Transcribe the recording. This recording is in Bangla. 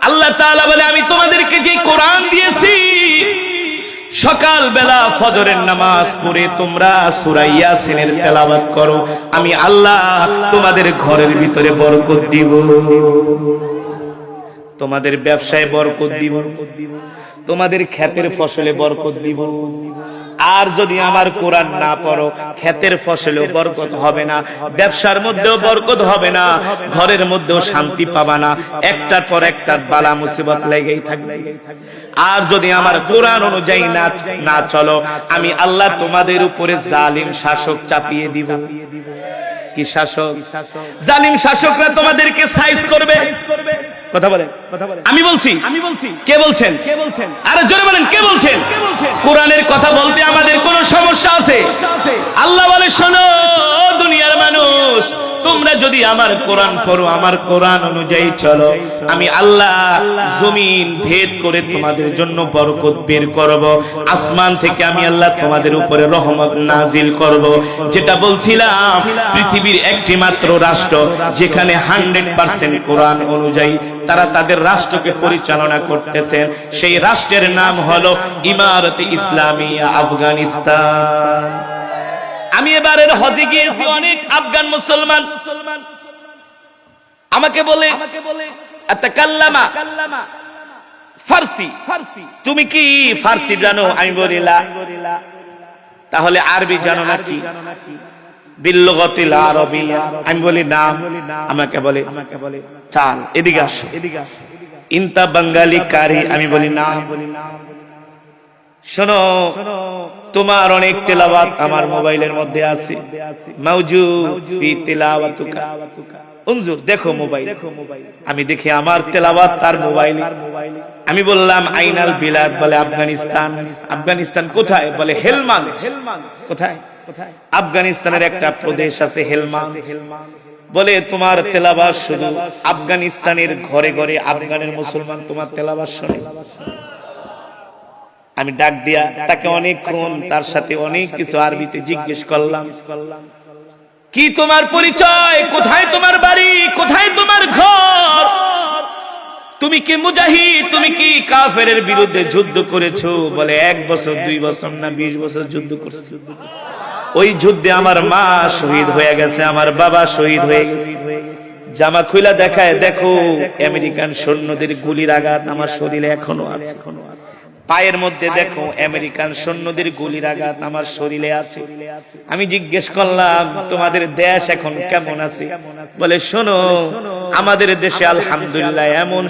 আল্লাহ তাআলা বলে, আমি তোমাদেরকে যে কোরআন দিয়েছি সকাল বেলা ফজরের নামাজ পড়ে তোমরা সূরা ইয়াসিনের তেলাওয়াত করো। আমি আল্লাহ তোমাদের ঘরের ভিতরে বরকত দিব। তোমাদের ব্যবসায় বরকত দিব। তোমাদের ক্ষেতের ফসলে বরকত দিব। আর যদি আমার কোরআন না পড়ো ক্ষেতের ফসলেও বরকত হবে না ব্যবসার মধ্যেও বরকত হবে না ঘরের মধ্যেও শান্তি পাবা না একটার পর একটার বালা মুসিবত লেগেই থাকবে। আর যদি আমার কোরআন অনুযায়ী না না চলো আমি আল্লাহ তোমাদের উপরে জালিম শাসক চাপিয়ে দিব। কি শাসক? জালিম শাসকরা তোমাদেরকে সাইজ করবে। কথা বলেন। আমি বলছি। আমি বলছি। কে বলছেন? কে বলছেন? আরে জোরে বলেন কে বলছেন? কোরআনের কথা বলতে আমাদের কোনো সমস্যা আছে আল্লাহ বলে শোনো, দুনিয়ার মানুষ, তোমরা যদি আমার কোরআন পড়ো, আমার কোরআন অনুযায়ী চলো। আমি আল্লাহ জমিন ভেদ করে তোমাদের জন্য বরকত বের করব। আসমান থেকে আমি আল্লাহ তোমাদের উপরে রহমত নাজিল করব। যেটা বলছিলাম, পৃথিবীর একটি মাত্র রাষ্ট্র, যেখানে হান্ড্রেড পার্সেন্ট কোরআন অনুযায়ী তারা তাদের রাষ্ট্রকে পরিচালনা করতেছেন। সেই রাষ্ট্রের নাম হলো ইমারতে ইসলামিয়া, আফগানিস্তান। আমি এবারের হজে গিয়েছি অনেক আফগান মুসলমান। আমাকে বলে আতাকাল্লামা ফার্সি। তুমি কি ফার্সি জানো? আমি বলিলা তাহলে আরবি জানো নাকি? বিল্লগতিল আরবিয়া আমি বলি নাম। আমাকে বলে আমাকে বলে চাল। এদিকে আসো। এদিকে আসো। ইনতা বাঙ্গালি কারি। আমি বলি নাম। শোনো, তোমার অনেক তেলাওয়াত আমার মোবাইলের মধ্যে আছে। মাউজুদ ফি তিলাওয়াতুকা। উনজুর, দেখো মোবাইল। আমি দেখি আমার তেলাওয়াত তার মোবাইলে। আমি বললাম, আইনাল বিলাদ বলে আফগানিস্তান। আফগানিস্তান কোথায়? বলে হেলমান্দ। কোথায়? আফগানিস্তানের একটা প্রদেশ আছে হেলমান বলে, তোমার তেলাবাস শুধু আফগানিস্তানের ঘরে ঘরে আফগানের মুসলমান তোমার তেলাবাস শোনে। আমি ডাক দিয়া তাকে অনেকক্ষণ তার সাথে অনেক কিছু আরবিতে জিজ্ঞেস করলাম, কি তোমার পরিচয়? কোথায় তোমার বাড়ি? কোথায় তোমার ঘর? তুমি কি মুজাহিদ? তুমি কি কাফের বিরুদ্ধে যুদ্ধ করেছ? বলে, এক বছর, দুই বছর না, বিশ বছর যুদ্ধ করছি। ওই যুদ্ধে আমার মা শহীদ হয়ে গেছে, আমার বাবা শহীদ হয়ে গেছে। জামা খুলা দেখায়, দেখো, আমেরিকান সৈন্যদের গুলির আঘাত আমার শরীরে এখনও আছে এখনও আছে। পায়ের মধ্যে দেখো আমেরিকান সৈন্যদের গুলির আঘাত আমার শরীরে আছে। আমি জিজ্ঞেস করলাম তোমাদের দেশ এখন কেমন আছে? বলে শোনো আমাদের দেশে আলহামদুলিল্লাহ এমন